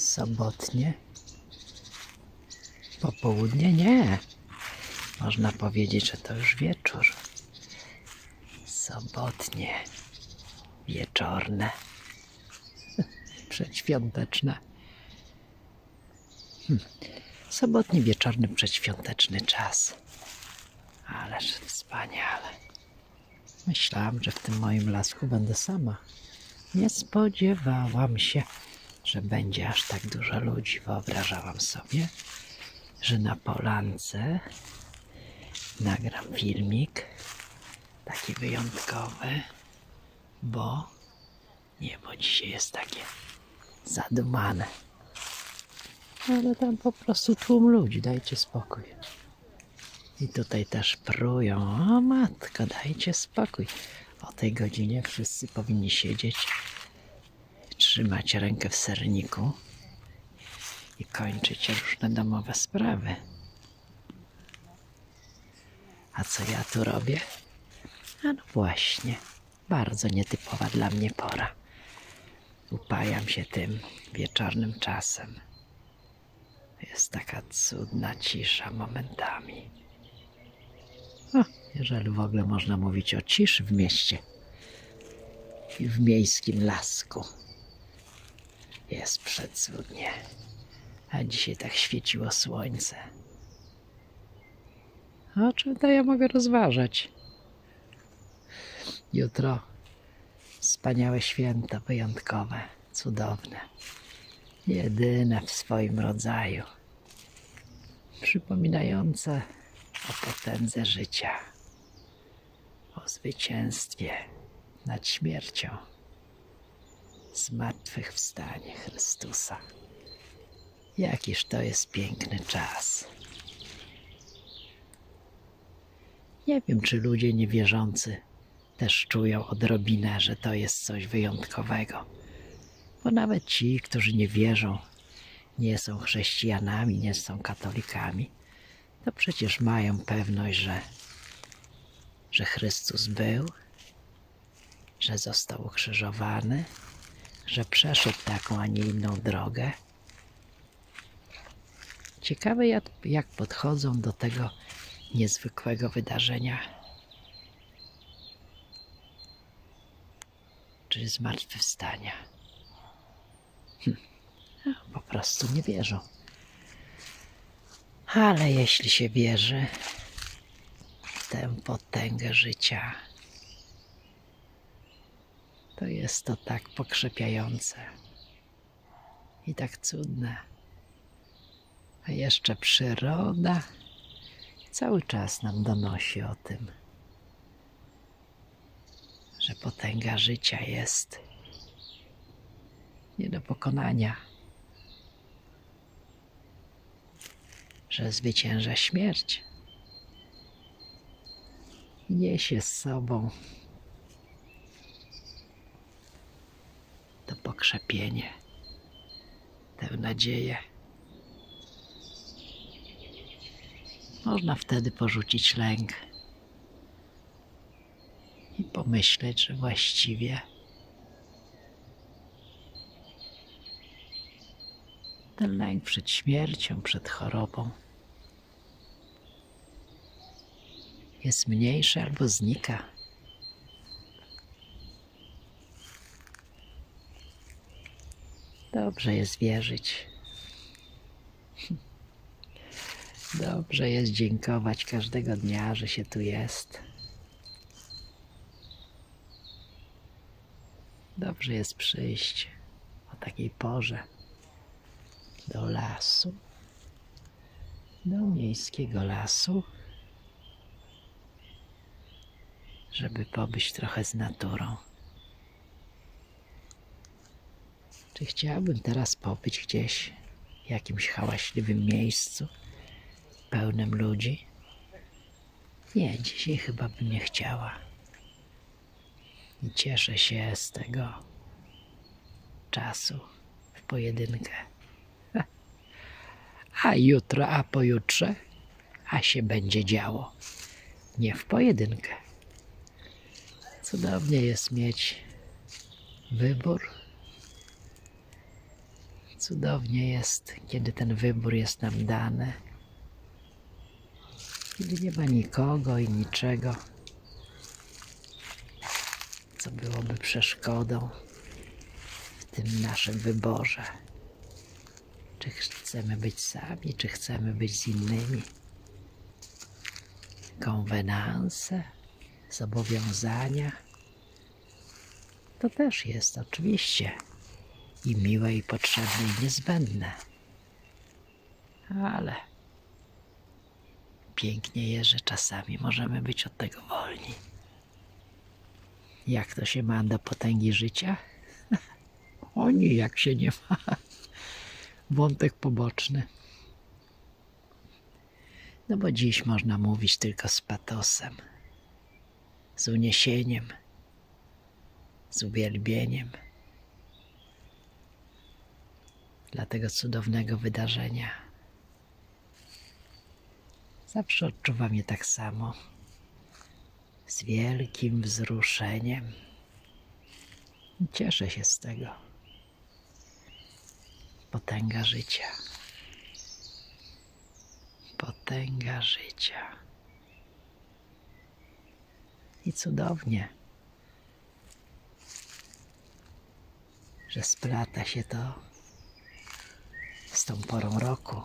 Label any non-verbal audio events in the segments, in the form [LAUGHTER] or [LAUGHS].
Sobotnie. Popołudnie nie. Można powiedzieć, że to już wieczór. Sobotnie. Wieczorne. [LAUGHS] Przedświąteczne. Hm. Sobotni wieczorny przedświąteczny czas. Ależ wspaniale. Myślałam, że w tym moim lasku będę sama. Nie spodziewałam się, że będzie aż tak dużo ludzi. Wyobrażałam sobie, że na polance nagram filmik taki wyjątkowy, bo niebo dzisiaj jest takie zadumane. Ale tam po prostu tłum ludzi, dajcie spokój. I tutaj też prują. O matko, dajcie spokój. O tej godzinie wszyscy powinni siedzieć, trzymać rękę w serniku i kończyć różne domowe sprawy. A co ja tu robię? A no właśnie, bardzo nietypowa dla mnie pora. Upajam się tym wieczornym czasem. Jest taka cudna cisza momentami. O, jeżeli w ogóle można mówić o ciszy w mieście i w miejskim lasku. Jest przecudnie. A dzisiaj tak świeciło słońce. O czym to ja mogę rozważać? Jutro wspaniałe święto, wyjątkowe, cudowne. Jedyne w swoim rodzaju. Przypominające o potędze życia, o zwycięstwie nad śmiercią, zmartwychwstanie Chrystusa. Jakiż to jest piękny czas. Nie wiem, czy ludzie niewierzący też czują odrobinę, że to jest coś wyjątkowego. Bo nawet ci, którzy nie wierzą, nie są chrześcijanami, nie są katolikami, to przecież mają pewność, że, że Chrystus był, że został ukrzyżowany, że przeszedł taką, a nie inną drogę. Ciekawe, jak, jak podchodzą do tego niezwykłego wydarzenia, czyli zmartwychwstania. Hm. No, Po prostu nie wierzą. Ale jeśli się wierzy w tę potęgę życia, to jest to tak pokrzepiające i tak cudne. A jeszcze przyroda cały czas nam donosi o tym, że potęga życia jest nie do pokonania. że zwycięża śmierć. Niesie z sobą to pokrzepienie, tę nadzieję. Można wtedy porzucić lęk i pomyśleć, że właściwie ten lęk przed śmiercią, przed chorobą jest mniejszy albo znika. Dobrze jest wierzyć. Dobrze jest dziękować każdego dnia, że się tu jest. Dobrze jest przyjść o takiej porze do lasu, do miejskiego lasu, żeby pobyć trochę z naturą. Czy chciałbym teraz pobyć gdzieś w jakimś hałaśliwym miejscu, pełnym ludzi? Nie, dzisiaj chyba bym nie chciała. I cieszę się z tego czasu w pojedynkę. [LAUGHS] A jutro, a pojutrze, a się będzie działo. Nie w pojedynkę. Cudownie jest mieć wybór, Cudownie jest, kiedy ten wybór jest nam dany, kiedy nie ma nikogo i niczego, co byłoby przeszkodą w tym naszym wyborze. Czy chcemy być sami, czy chcemy być z innymi. Konwenanse, zobowiązania. To też jest oczywiście i miłe, i potrzebne, i niezbędne. Ale pięknie jest, że czasami możemy być od tego wolni. Jak to się ma do potęgi życia? [LAUGHS] O jak się nie ma. Wątek poboczny. No bo dziś można mówić tylko z patosem, z uniesieniem, z uwielbieniem dla tego cudownego wydarzenia. Zawsze odczuwam je tak samo, z wielkim wzruszeniem. Cieszę się z tego. Potęga życia. Potęga życia. I cudownie, że splata się to z tą porą roku.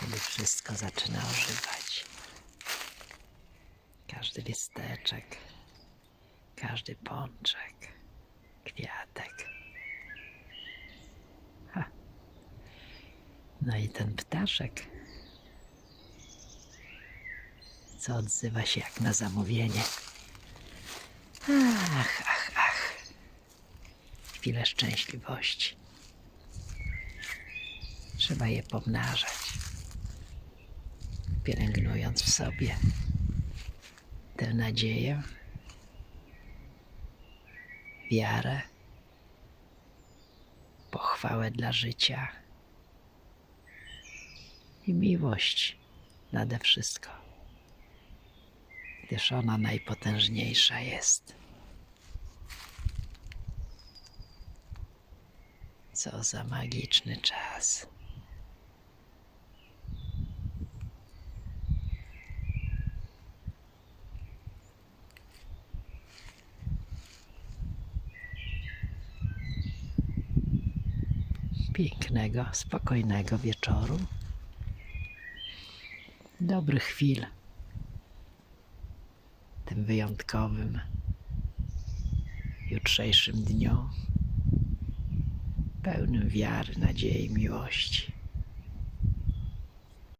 Kiedy wszystko zaczyna ożywać. Każdy listeczek, każdy pączek, kwiatek. Ha. No i ten ptaszek, co odzywa się jak na zamówienie. Ach. Chwile szczęśliwości. Trzeba je pomnażać, pielęgnując w sobie tę nadzieję, wiarę, pochwałę dla życia i miłość nade wszystko, gdyż ona najpotężniejsza jest. Co za magiczny czas. Pięknego, spokojnego wieczoru. Dobrych chwil. Tym wyjątkowym jutrzejszym dniu pełnym wiary, nadziei, miłości.